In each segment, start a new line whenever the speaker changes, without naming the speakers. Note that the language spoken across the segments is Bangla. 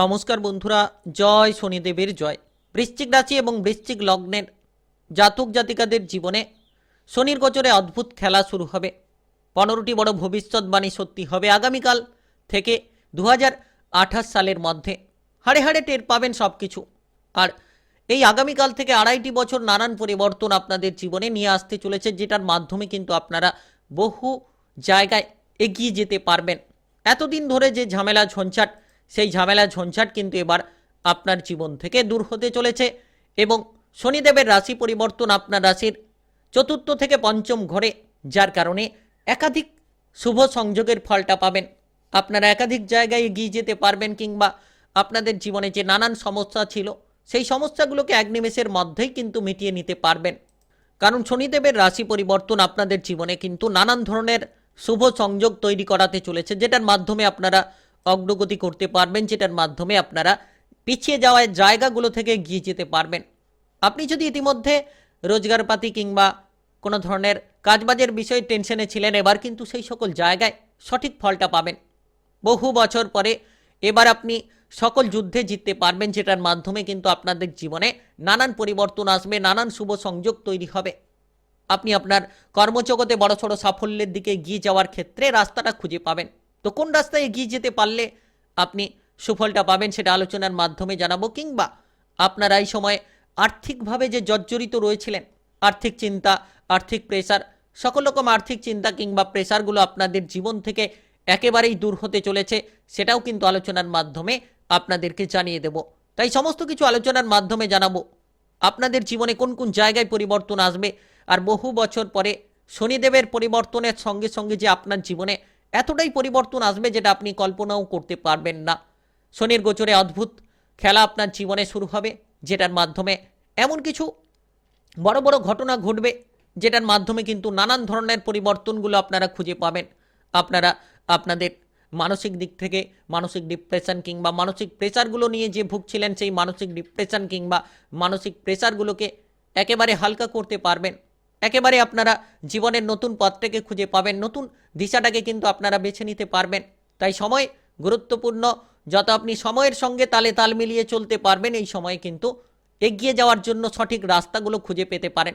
নমস্কার বন্ধুরা, জয় শনিদেবের জয়। বৃশ্চিক রাশি এবং বৃশ্চিক লগ্নের জাতক জাতিকাদের জীবনে শনির গোচরে অদ্ভুত খেলা শুরু হবে। পনেরোটি বড় ভবিষ্যৎবাণী সত্যি হবে আগামীকাল থেকে দু হাজার আঠাশ সালের মধ্যে। হাড়ে হাড়ে টের পাবেন সব কিছু আর এই আগামীকাল থেকে আড়াইটি বছর নানান পরিবর্তন আপনাদের জীবনে নিয়ে আসতে চলেছে, যেটার মাধ্যমে কিন্তু আপনারা বহু জায়গায় এগিয়ে যেতে পারবেন। এতদিন ধরে যে ঝামেলা, ঝঞ্ঝাট সেই ঝামেলা ঝঞ্ঝাট কিন্তু এবার আপনার জীবন থেকে দূর হতে চলেছে এবং শনিদেবের রাশি পরিবর্তন আপনার রাশির চতুর্থ থেকে পঞ্চম ঘরে, যার কারণে একাধিক শুভ সংযোগের ফলটা পাবেন। আপনারা একাধিক জায়গায় এগিয়ে যেতে পারবেন কিংবা আপনাদের জীবনে যে নানান সমস্যা ছিল, সেই সমস্যাগুলোকে এক নিমেষের মধ্যেই কিন্তু মিটিয়ে নিতে পারবেন। কারণ শনিদেবের রাশি পরিবর্তন আপনাদের জীবনে কিন্তু নানান ধরনের শুভ সংযোগ তৈরি করাতে চলেছে, যেটার মাধ্যমে আপনারা অগ্রগতি করতে পারবেন, যেটার মাধ্যমে আপনারা পিছিয়ে যাওয়া জায়গাগুলো থেকে গিয়ে যেতে পারবেন। আপনি যদি ইতিমধ্যে রোজগারপাতি কিংবা কোনো ধরনের কাজবাজের বিষয়ে টেনশনে ছিলেন, এবার কিন্তু সেই সকল জায়গায় সঠিক ফলটা পাবেন। বহু বছর পরে এবার আপনি সকল যুদ্ধে জিততে পারবেন, যেটার মাধ্যমে কিন্তু আপনাদের জীবনে নানান পরিবর্তন আসবে, নানান শুভ সংযোগ তৈরি হবে। আপনি আপনার কর্মজগতে বড় সড়ো সাফল্যের দিকে এগিয়ে যাওয়ার ক্ষেত্রে রাস্তাটা খুঁজে পাবেন। তো কোন রাস্তায় এগিয়ে যেতে পারলে আপনি সুফলটা পাবেন সেটা আলোচনার মাধ্যমে জানাব, কিংবা আপনারা এই সময় আর্থিকভাবে যে জর্জরিত রয়েছিলেন, আর্থিক চিন্তা, আর্থিক প্রেসার, সকল রকম আর্থিক চিন্তা কিংবা প্রেসারগুলো আপনাদের জীবন থেকে একেবারেই দূর হতে চলেছে, সেটাও কিন্তু আলোচনার মাধ্যমে আপনাদেরকে জানিয়ে দেব। তাই সমস্ত কিছু আলোচনার মাধ্যমে জানাব, আপনাদের জীবনে কোন কোন জায়গায় পরিবর্তন আসবে, আর বহু বছর পরে শনিদেবের পরিবর্তনের সঙ্গে সঙ্গে যে আপনার জীবনে এতটাই পরিবর্তন আসবে যেটা আপনি কল্পনাও করতে পারবেন না। শনির গোচরে অদ্ভুত খেলা আপনার জীবনে শুরু হবে, যেটার মাধ্যমে এমন কিছু বড় বড় ঘটনা ঘটবে, যেটার মাধ্যমে কিন্তু নানান ধরনের পরিবর্তনগুলো আপনারা খুঁজে পাবেন। আপনারা আপনাদের মানসিক দিক থেকে মানসিক ডিপ্রেশন কিংবা মানসিক প্রেসারগুলো নিয়ে যে ভুগছিলেন, সেই মানসিক ডিপ্রেশন কিংবা মানসিক প্রেসারগুলোকে একেবারে হালকা করতে পারবেন। একেবারে আপনারা জীবনের নতুন পথটাকে খুঁজে পাবেন, নতুন দিশাটাকে কিন্তু আপনারা বেছে নিতে পারবেন। তাই সময় গুরুত্বপূর্ণ। যত আপনি সময়ের সঙ্গে তালে তাল মিলিয়ে চলতে পারবেন, এই সময়ে কিন্তু এগিয়ে যাওয়ার জন্য সঠিক রাস্তাগুলো খুঁজে পেতে পারেন।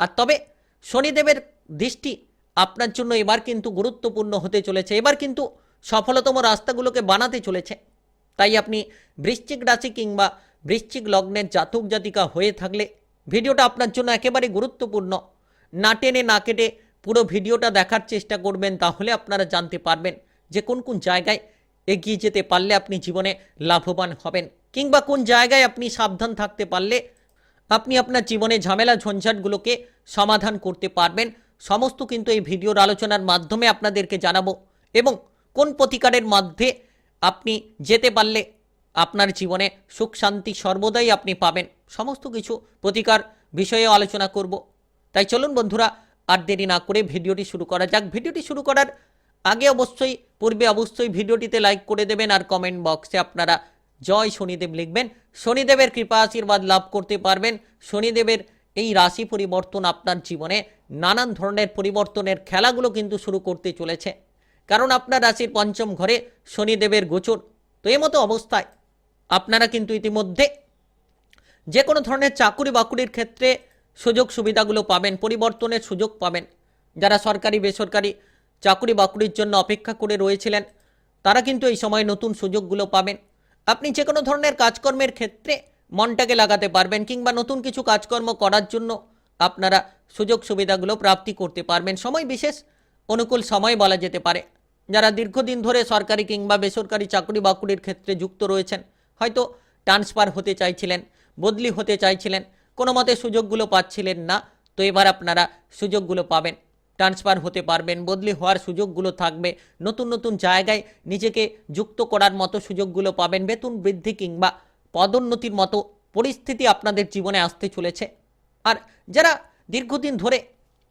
আর তবে শনিদেবের দৃষ্টি আপনার জন্য এবার কিন্তু গুরুত্বপূর্ণ হতে চলেছে। এবার কিন্তু সফলতম রাস্তাগুলোকে বানাতে চলেছে। তাই আপনি বৃশ্চিক রাশি কিংবা বৃশ্চিক লগ্নের জাতক জাতিকা হয়ে থাকলে ভিডিওটা আপনার জন্য একেবারে গুরুত্বপূর্ণ। না টেনে না কেটে পুরো ভিডিওটা দেখার চেষ্টা করবেন, তাহলে আপনারা জানতে পারবেন যে কোন কোন জায়গায় এগিয়ে যেতে পারলে আপনি জীবনে লাভবান হবেন কিংবা কোন জায়গায় আপনি সাবধান থাকতে পারলে আপনি আপনার জীবনে ঝামেলা ঝঞ্ঝাটগুলোকে সমাধান করতে পারবেন। সমস্ত কিন্তু এই ভিডিওর আলোচনার মাধ্যমে আপনাদেরকে জানাব এবং কোন প্রতিকারের মধ্যে আপনি যেতে পারলে আপনার জীবনে সুখ শান্তি সর্বদাই আপনি পাবেন। সমস্ত কিছু প্রতিকার বিষয়ে আলোচনা করব। তাই চলুন বন্ধুরা, আর দেরি না করে ভিডিওটি শুরু করা যাক। ভিডিওটি শুরু করার আগে অবশ্যই, পূর্বে অবশ্যই ভিডিওটিতে লাইক করে দেবেন আর কমেন্ট বক্সে আপনারা জয় শনিদেব লিখবেন। শনিদেবের কৃপা আশীর্বাদ লাভ করতে পারবেন। শনিদেবের এই রাশি পরিবর্তন আপনার জীবনে নানান ধরনের পরিবর্তনের খেলাগুলো কিন্তু শুরু করতে চলেছে। কারণ আপনার রাশির পঞ্চম ঘরে শনিদেবের গোচর। তো মতো অবস্থায় আপনারা কিন্তু ইতিমধ্যে যে কোনো ধরনের চাকুরি বাকুরির ক্ষেত্রে সুযোগ সুবিধাগুলো পাবেন, পরিবর্তনের সুযোগ পাবেন। যারা সরকারি, বেসরকারি চাকুরি বাকরির জন্য অপেক্ষা করে রয়েছিলেন, তারা কিন্তু এই সময় নতুন সুযোগগুলো পাবেন। আপনি যে কোনো ধরনের কাজকর্মের ক্ষেত্রে মনটাকে লাগাতে পারবেন কিংবা নতুন কিছু কাজকর্ম করার জন্য আপনারা সুযোগ সুবিধাগুলো প্রাপ্তি করতে পারবেন। সময় বিশেষ অনুকূল সময় বলা যেতে পারে। যারা দীর্ঘদিন ধরে সরকারি কিংবা বেসরকারি চাকরি বাকুরির ক্ষেত্রে যুক্ত রয়েছেন, হয়তো ট্রান্সফার হতে চাইছিলেন, বদলি হতে চাইছিলেন কোনো মতে সুযোগগুলো পাচ্ছিলেন না, তো এবার আপনারা সুযোগগুলো পাবেন। ট্রান্সফার হতে পারবেন, বদলি হওয়ার সুযোগগুলো থাকবে। নতুন নতুন জায়গায় নিজেকে যুক্ত করার মতো সুযোগগুলো পাবেন, বেতন বৃদ্ধি কিংবা পদোন্নতির মতো পরিস্থিতি আপনাদের জীবনে আসতে চলেছে। আর যারা দীর্ঘদিন ধরে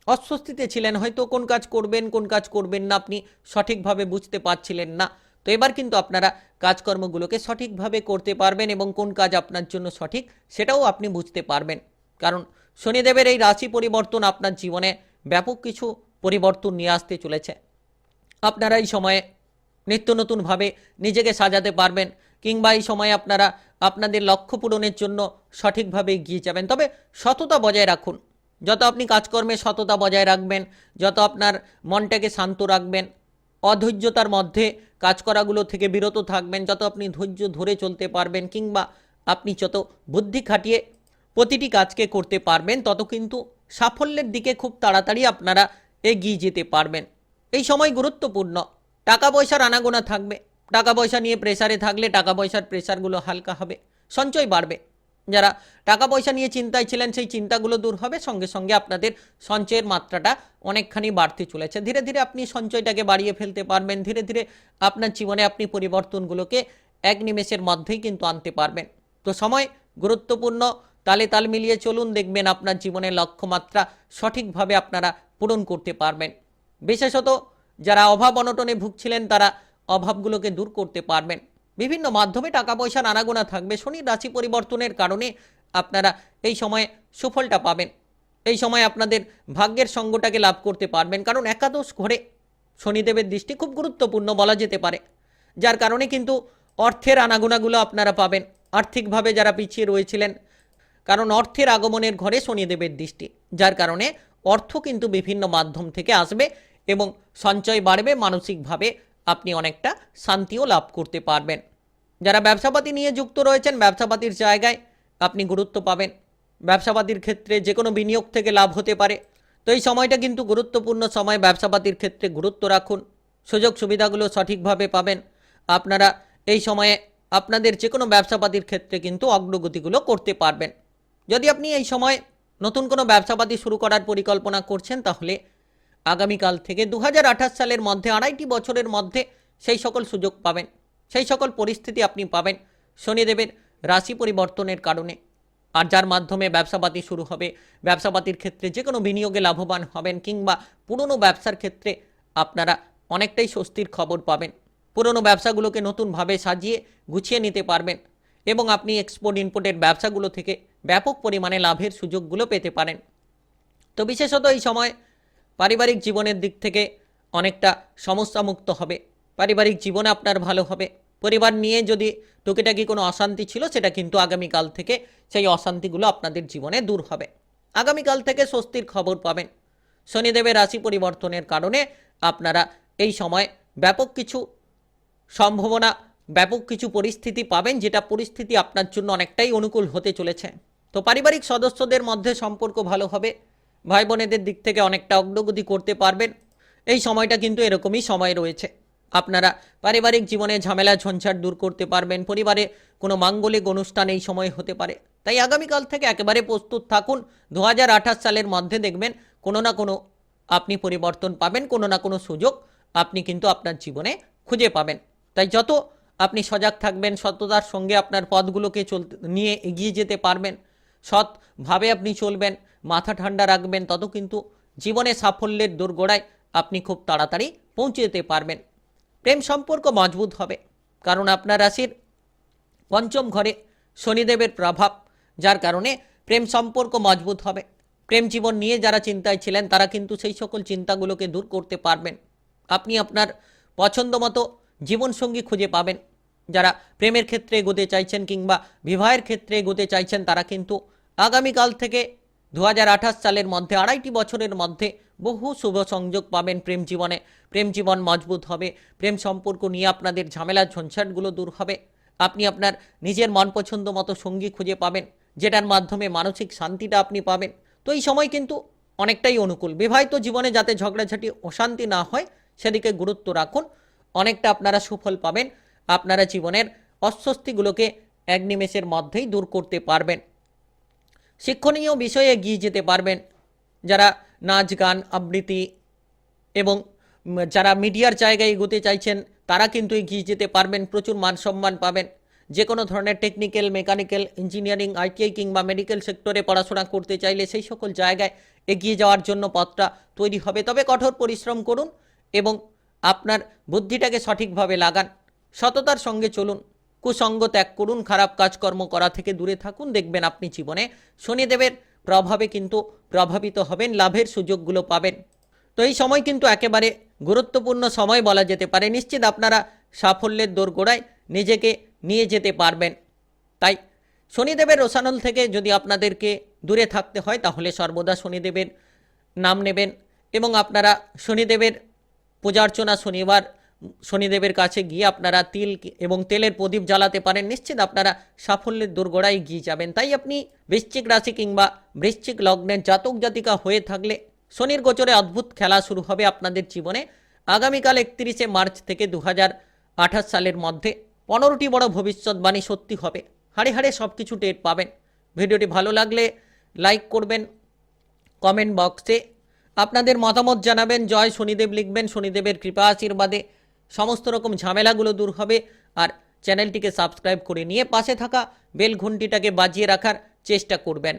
অস্বস্তিতে ছিলেন, হয়তো কোন কাজ করবেন, কোন কাজ করবেন না, আপনি সঠিকভাবে বুঝতে পারছিলেন না তো এবার কিন্তু আপনারা কাজকর্মগুলোকে সঠিকভাবে করতে পারবেন এবং কোন কাজ আপনার জন্য সঠিক সেটাও আপনি বুঝতে পারবেন। কারণ শনিদেবের এই রাশি পরিবর্তন আপনার জীবনে ব্যাপক কিছু পরিবর্তন নিয়ে আসতে চলেছে। আপনারা এই সময়ে নিত্য নতুনভাবে নিজেকে সাজাতে পারবেন কিংবা এই সময় আপনারা আপনাদের লক্ষ্য পূরণের জন্য সঠিকভাবে এগিয়ে যাবেন। তবে সততা বজায় রাখুন। যত আপনি কাজকর্মে সততা বজায় রাখবেন, যত আপনার মনটাকে শান্ত রাখবেন অধৈর্যতার মধ্যে কাজ করাগুলো থেকে বিরত থাকবেন। যত আপনি ধৈর্য ধরে চলতে পারবেন কিংবা আপনি যত বুদ্ধি খাটিয়ে প্রতিটি কাজকে করতে পারবেন, তত কিন্তু সাফল্যের দিকে খুব তাড়াতাড়ি আপনারা এগিয়ে যেতে পারবেন। এই সময় গুরুত্বপূর্ণ। টাকা পয়সার আনাগোনা থাকবে। টাকা পয়সা নিয়ে প্রেসারে থাকলে টাকা পয়সার প্রেসারগুলো হালকা হবে। সঞ্চয় বাড়বে। যারা টাকা পয়সা নিয়ে চিন্তায় ছিলেন, সেই চিন্তাগুলো দূর হবে। সঙ্গে সঙ্গে আপনাদের সঞ্চয়ের মাত্রাটা অনেকখানি বাড়তে চলেছে। ধীরে ধীরে আপনি সঞ্চয়টাকে বাড়িয়ে ফেলতে পারবেন। ধীরে ধীরে আপনার জীবনে আপনি পরিবর্তনগুলোকে এক নিমেষের মধ্যেই কিন্তু আনতে পারবেন। তো সময় গুরুত্বপূর্ণ। তালে তাল মিলিয়ে চলুন, দেখবেন আপনার জীবনের লক্ষ্যমাত্রা সঠিকভাবে আপনারা পূরণ করতে পারবেন। বিশেষত যারা অভাব অনটনে ভুগছিলেন, তারা অভাবগুলোকে দূর করতে পারবেন। বিভিন্ন মাধ্যমে টাকা পয়সার আনাগোনা থাকবে। শনির রাশি পরিবর্তনের কারণে আপনারা এই সময়ে সুফলটা পাবেন। এই সময় আপনাদের ভাগ্যের সঙ্গটাকে লাভ করতে পারবেন। কারণ একাদশ ঘরে শনিদেবের দৃষ্টি খুব গুরুত্বপূর্ণ বলা যেতে পারে। যার কারণে কিন্তু অর্থের আনাগোনাগুলো আপনারা পাবেন। আর্থিকভাবে যারা পিছিয়ে রয়েছিলেন, কারণ অর্থের আগমনের ঘরে শনিদেবের দৃষ্টি। যার কারণে অর্থ কিন্তু বিভিন্ন মাধ্যম থেকে আসবে এবং সঞ্চয় বাড়বে মানসিকভাবে। আপনি অনেকটা শান্তিও লাভ করতে পারবেন। যারা ব্যবসাপাতি নিয়ে যুক্ত রয়েছেন, ব্যবসাপাতির জায়গায় আপনি গুরুত্ব পাবেন। ব্যবসাপাতির ক্ষেত্রে যে কোনো বিনিয়োগ থেকে লাভ হতে পারে। তো এই সময়টা কিন্তু গুরুত্বপূর্ণ সময়। ব্যবসাপাতির ক্ষেত্রে গুরুত্ব রাখুন। সুযোগ সুবিধাগুলো সঠিকভাবে পাবেন। আপনারা এই সময়ে আপনাদের যে কোনো ব্যবসাপাতির ক্ষেত্রে কিন্তু অগ্রগতিগুলো করতে পারবেন। যদি আপনি এই সময় নতুন কোনো ব্যবসাপাতি শুরু করার পরিকল্পনা করছেন, তাহলে আগামীকাল থেকে দু হাজার আঠাশ সালের মধ্যে আড়াইটি বছরের মধ্যে সেই সকল সুযোগ পাবেন। সেই সকল পরিস্থিতি আপনি পাবেন শনিদেবের রাশি পরিবর্তনের কারণে। আর যার মাধ্যমে ব্যবসাপাতি শুরু হবে, ব্যবসাপাতির ক্ষেত্রে যে কোনো বিনিয়োগে লাভবান হবেন কিংবা পুরনো ব্যবসার ক্ষেত্রে আপনারা অনেকটাই স্বস্তির খবর পাবেন। পুরনো ব্যবসাগুলোকে নতুনভাবে সাজিয়ে গুছিয়ে নিতে পারবেন এবং আপনি এক্সপোর্ট ইম্পোর্টের ব্যবসাগুলো থেকে ব্যাপক পরিমাণে লাভের সুযোগগুলো পেতে পারেন। তো বিশেষত এই সময় পারিবারিক জীবনের দিক থেকে অনেকটা সমস্যামুক্ত হবে। পারিবারিক জীবনে আপনার ভালো হবে। পরিবার নিয়ে যদি টুকিটাকি কোনো অশান্তি ছিল, সেটা কিন্তু আগামীকাল থেকে সেই অশান্তিগুলো আপনাদের জীবনে দূর হবে। আগামীকাল থেকে স্বস্তির খবর পাবেন। শনিদেবের রাশি পরিবর্তনের কারণে আপনারা এই সময় ব্যাপক কিছু সম্ভাবনা, ব্যাপক কিছু পরিস্থিতি পাবেন, যেটা পরিস্থিতি আপনার জন্য অনেকটাই অনুকূল হতে চলেছে। তো পারিবারিক সদস্যদের মধ্যে সম্পর্ক ভালো হবে। ভাই বোনেদের দিক থেকে অনেকটা অগ্রগতি করতে পারবেন। এই সময়টা কিন্তু এরকমই সময় রয়েছে। আপনারা পারিবারিক জীবনে ঝামেলা, ঝঞ্ঝাট দূর করতে পারবেন। পরিবারে কোনো মাঙ্গলিক অনুষ্ঠান এই সময় হতে পারে। তাই আগামীকাল থেকে একেবারে প্রস্তুত থাকুন। দু হাজার আঠাশ সালের মধ্যে দেখবেন কোনো না কোনো আপনি পরিবর্তন পাবেন, কোনো না কোনো সুযোগ আপনি কিন্তু আপনার জীবনে খুঁজে পাবেন। তাই যত আপনি সজাগ থাকবেন, সততার সঙ্গে আপনার পথগুলোকে চলতে, নিয়ে এগিয়ে যেতে পারবেন, সৎভাবে আপনি চলবেন মাথা ঠান্ডা রাখবেন, তত কিন্তু জীবনে সাফল্যের দোরগোড়ায় আপনি খুব তাড়াতাড়ি পৌঁছে যেতে পারবেন। প্রেম সম্পর্ক মজবুত হবে, কারণ আপনার রাশির পঞ্চম ঘরে শনিদেবের প্রভাব, যার কারণে প্রেম সম্পর্ক মজবুত হবে। প্রেম জীবন নিয়ে যারা চিন্তায় ছিলেন, তারা কিন্তু সেই সকল চিন্তাগুলোকে দূর করতে পারবেন। আপনি আপনার পছন্দ মতো জীবনসঙ্গী খুঁজে পাবেন। যারা প্রেমের ক্ষেত্রে এগোতে চাইছেন কিংবা বিবাহের ক্ষেত্রে এগোতে চাইছেন, তারা কিন্তু আগামীকাল থেকে দু হাজার আঠাশ সালের মধ্যে, আড়াইটি বছরের মধ্যে বহু শুভ সংযোগ পাবেন প্রেম জীবনে। প্রেম জীবন মজবুত হবে। প্রেম সম্পর্ক নিয়ে আপনাদের ঝামেলা, ঝঞ্ঝাটগুলো দূর হবে। আপনি আপনার নিজের মন পছন্দ মতো সঙ্গী খুঁজে পাবেন, যেটার মাধ্যমে মানসিক শান্তিটা আপনি পাবেন। তো এই সময় কিন্তু অনেকটাই অনুকূল। বিবাহিত জীবনে যাতে ঝগড়াঝাটি, অশান্তি না হয়, সেদিকে গুরুত্ব রাখুন। অনেকটা আপনারা সুফল পাবেন। আপনারা জীবনের অস্বস্তিগুলোকে এক নিমেষের মধ্যেই দূর করতে পারবেন। শিক্ষণীয় বিষয়ে এগিয়ে যেতে পারবেন। যারা নাচ, গান, আবৃত্তি এবং যারা মিডিয়ার জায়গায় এগোতে চাইছেন, তারা কিন্তু এগিয়ে যেতে পারবেন, প্রচুর মান সম্মান পাবেন যে কোনো ধরনের টেকনিক্যাল মেকানিক্যাল ইঞ্জিনিয়ারিং আইটিআই কিংবা মেডিকেল সেক্টরে পড়াশোনা করতে চাইলে সেই সকল জায়গায় এগিয়ে যাওয়ার জন্য পথটা তৈরি হবে। তবে কঠোর পরিশ্রম করুন এবং আপনার বুদ্ধিটাকে সঠিকভাবে লাগান। সততার সঙ্গে চলুন। কুসঙ্গ ত্যাগ করুন, খারাপ কাজকর্ম করা থেকে দূরে থাকুন, দেখবেন আপনি জীবনে শনিদেবের প্রভাবে কিন্তু প্রভাবিত হবেন, লাভের সুযোগগুলো পাবেন। তো এই সময় কিন্তু একেবারে গুরুত্বপূর্ণ সময় বলা যেতে পারে, নিশ্চিত আপনারা সাফল্যের দোরগোড়ায় নিজেকে নিয়ে যেতে পারবেন। তাই শনিদেবের রোশানল থেকে যদি আপনাদেরকে দূরে থাকতে হয়, তাহলে সর্বদা শনিদেবের নাম নেবেন এবং আপনারা শনিদেবের পূজার্চনা শনিবার শনিদেবের কাছে গিয়ে আপনারা তিল এবং তেলের প্রদীপ জ্বালাতে পারেন। নিশ্চিত আপনারা সাফল্যের দোরগোড়ায় গিয়ে যাবেন। তাই আপনি বৃশ্চিক রাশি কিংবা বৃশ্চিক লগ্নের জাতক জাতিকা হয়ে থাকলে শনির গোচরে অদ্ভুত খেলা শুরু হবে আপনাদের জীবনে। আগামীকাল একত্রিশে মার্চ থেকে দু সালের মধ্যে পনেরোটি বড় ভবিষ্যৎবাণী সত্যি হবে। হাড়ে হাড়ে সব কিছু টের পাবেন। ভিডিওটি ভালো লাগলে লাইক করবেন, কমেন্ট বক্সে। আপনাদের মতামত জানাবেন, জয় শনিদেব লিখবেন, শনিদেবের কৃপা আশীর্বাদে। সমস্ত রকম ঝামেলাগুলো দূর হবে আর চ্যানেলটিকে সাবস্ক্রাইব করে নিয়ে পাশে থাকা বেল ঘন্টিটাকে বাজিয়ে রাখার চেষ্টা করবেন।